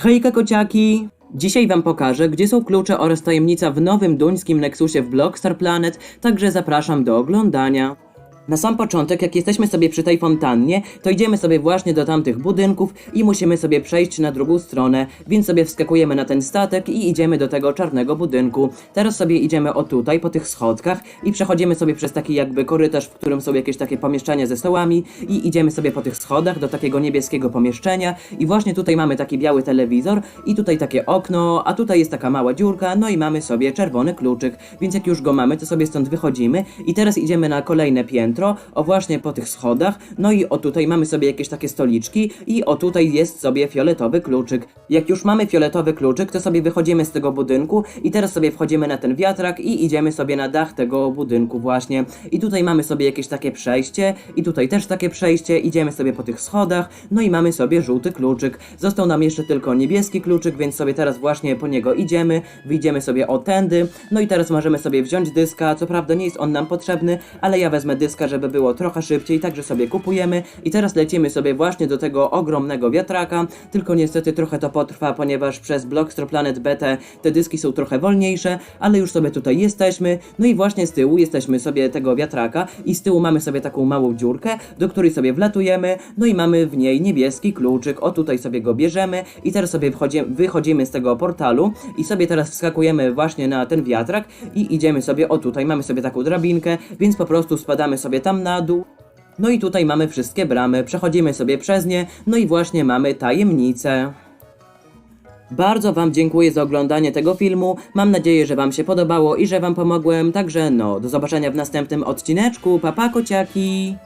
Hejka kociaki! Dzisiaj wam pokażę, gdzie są klucze oraz tajemnica w nowym duńskim Nexusie w Blockstar Planet, także zapraszam do oglądania. Na sam początek, jak jesteśmy sobie przy tej fontannie, to idziemy sobie właśnie do tamtych budynków i musimy sobie przejść na drugą stronę, więc sobie wskakujemy na ten statek i idziemy do tego czarnego budynku. Teraz sobie idziemy o tutaj, po tych schodkach i przechodzimy sobie przez taki jakby korytarz, w którym są jakieś takie pomieszczenia ze stołami i idziemy sobie po tych schodach do takiego niebieskiego pomieszczenia. I właśnie tutaj mamy taki biały telewizor i tutaj takie okno, a tutaj jest taka mała dziurka, no i mamy sobie czerwony kluczyk, więc jak już go mamy, to sobie stąd wychodzimy i teraz idziemy na kolejne piętro, o właśnie po tych schodach, no i o tutaj mamy sobie jakieś takie stoliczki i o tutaj jest sobie fioletowy kluczyk. Jak już mamy fioletowy kluczyk, to sobie wychodzimy z tego budynku i teraz sobie wchodzimy na ten wiatrak i idziemy sobie na dach tego budynku właśnie. I tutaj mamy sobie jakieś takie przejście i tutaj też takie przejście, idziemy sobie po tych schodach, no i mamy sobie żółty kluczyk. Został nam jeszcze tylko niebieski kluczyk, więc sobie teraz właśnie po niego idziemy, wyjdziemy sobie o tędy, no i teraz możemy sobie wziąć dyska, co prawda nie jest on nam potrzebny, ale ja wezmę dyska, żeby było trochę szybciej, także sobie kupujemy. I teraz lecimy sobie właśnie do tego ogromnego wiatraka, tylko niestety trochę to potrwa, ponieważ przez Blockstro Planet BT te dyski są trochę wolniejsze, ale już sobie tutaj jesteśmy, no i właśnie z tyłu jesteśmy sobie tego wiatraka i z tyłu mamy sobie taką małą dziurkę, do której sobie wlatujemy, no i mamy w niej niebieski kluczyk, o tutaj sobie go bierzemy i teraz sobie wychodzimy z tego portalu i sobie teraz wskakujemy właśnie na ten wiatrak i idziemy sobie, o tutaj mamy sobie taką drabinkę, więc po prostu spadamy sobie tam na dół. No i tutaj mamy wszystkie bramy, przechodzimy sobie przez nie, no i właśnie mamy tajemnicę. Bardzo Wam dziękuję za oglądanie tego filmu. Mam nadzieję, że Wam się podobało i że Wam pomogłem. Także no, do zobaczenia w następnym odcineczku. Papa kociaki!